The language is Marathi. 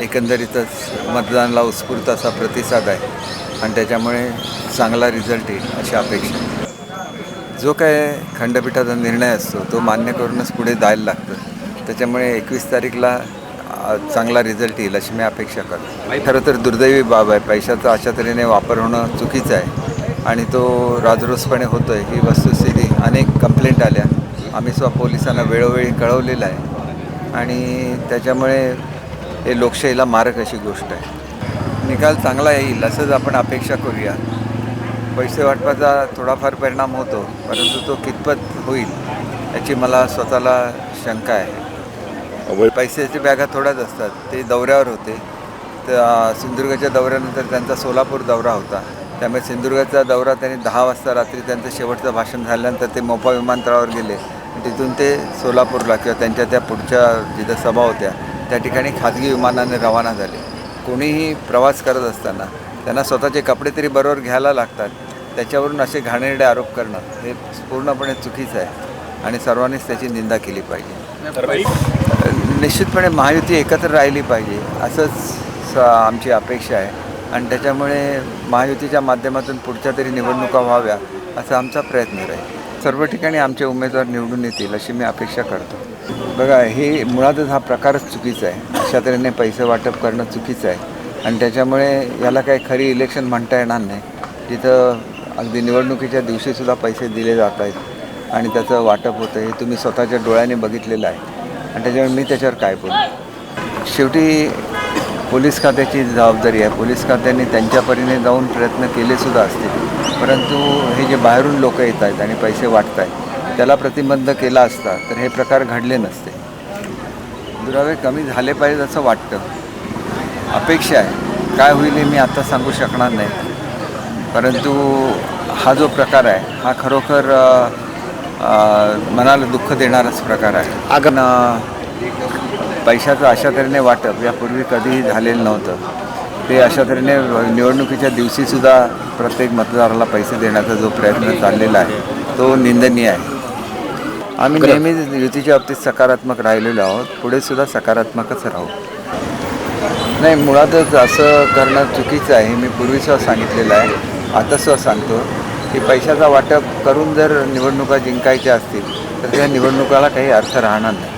एकंदरीतच मतदानाला उत्स्फूर्त असा प्रतिसाद आहे. आणि त्याच्यामुळे चांगला रिझल्ट येईल अशी अपेक्षा जो काय खंडपीठाचा निर्णय असतो तो मान्य करूनच पुढे जायला लागतं. त्याच्यामुळे एकवीस तारीखला चांगला रिझल्ट येईल अशी मी अपेक्षा करतो. खरं तर दुर्दैवी बाब आहे. पैशाचा अशा तऱ्हेने वापर होणं चुकीचं आहे. आणि तो राजरोसपणे होतो आहे ही वस्तुस्थिती अनेक कंप्लेंट आल्या. आम्ही स्वतः पोलिसांना वेळोवेळी कळवलेलं आहे. आणि त्याच्यामुळे हे लोकशाहीला मारक अशी गोष्ट आहे. निकाल चांगला येईल असंच आपण अपेक्षा करूया. पैसे वाटपाचा थोडाफार परिणाम होतो परंतु तो कितपत होईल याची मला स्वतःला शंका आहे. पैशाच्या बॅगा थोड्याच असतात ते दौऱ्यावर होते. तर सिंधुदुर्गाच्या दौऱ्यानंतर त्यांचा सोलापूर दौरा होता. त्यामुळे सिंधुदुर्गाचा दौरा त्यांनी दहा वाजता रात्री त्यांचं शेवटचं भाषण झाल्यानंतर ते मोपा विमानतळावर गेले. तिथून ते सोलापूरला किंवा त्यांच्या त्या पुढच्या जिथं सभा होत्या त्या ठिकाणी खाजगी विमानाने रवाना झाले. कोणीही प्रवास करत असताना त्यांना स्वतःचे कपडे तरी बरोबर घ्यायला लागतात. त्याच्यावरून असे घाणेरडे आरोप करणं हे पूर्णपणे चुकीचं आहे आणि सर्वांनीच त्याची निंदा केली पाहिजे. निश्चितपणे महायुती एकत्र राहिली पाहिजे असंच स- आमची अपेक्षा आहे. आणि त्याच्यामुळे महायुतीच्या माध्यमातून पुढच्या तरी निवडणुका व्हाव्या असा आमचा प्रयत्न राहील. सर्व ठिकाणी आमचे उमेदवार निवडून येतील अशी मी अपेक्षा करतो. बघा हे मुळातच हा प्रकारच चुकीचा आहे. अशा तऱ्हेने पैसे वाटप करणं चुकीचं आहे. आणि त्याच्यामुळे याला काही खरी इलेक्शन म्हणता येणार नाही. तिथं अगदी निवडणुकीच्या दिवशीसुद्धा पैसे दिले जात आहेत. आणि त्याचं वाटप होतं हे तुम्ही स्वतःच्या डोळ्याने बघितलेलं आहे. आणि त्याच्यामुळे मी त्याच्यावर काय बोलू? शेवटी पोलीस खात्याची जबाबदारी आहे. पोलीस खात्याने त्यांच्या परीने जाऊन प्रयत्न केलेसुद्धा असतील. परंतु हे जे बाहेरून लोक येत आहेत आणि पैसे वाटत आहेत त्याला प्रतिबंध केला असता तर हे प्रकार घडले नसते. दुरावे कमी झाले पाहिजेत असं वाटतं. अपेक्षा आहे. काय होईल हे मी आता सांगू शकणार नाही. परंतु हा जो प्रकार आहे हा खरोखर मनाला दुःख देणाराच प्रकार आहे. अगं पैशाचं अशा तऱ्हेने वाटप यापूर्वी कधीही झालेलं नव्हतं. ते अशा तऱ्हेने निवडणुकीच्या दिवशीसुद्धा प्रत्येक मतदाराला पैसे देण्याचा जो प्रयत्न चाललेला आहे तो निंदनीय आहे. आम्ही नेहमीच युतीच्या बाबतीत सकारात्मक राहिलेलो आहोत. पुढे सुद्धा सकारात्मकच राहू. नाही मुळातच असं करणं चुकीचं आहे. मी पूर्वीसुद्धा सांगितलेलं आहे. आता सुद्धा सांगतो की पैशाचा वाटप करून जर निवडणुका जिंकायच्या असतील तर त्या निवडणुकाला काही अर्थ राहणार नाही.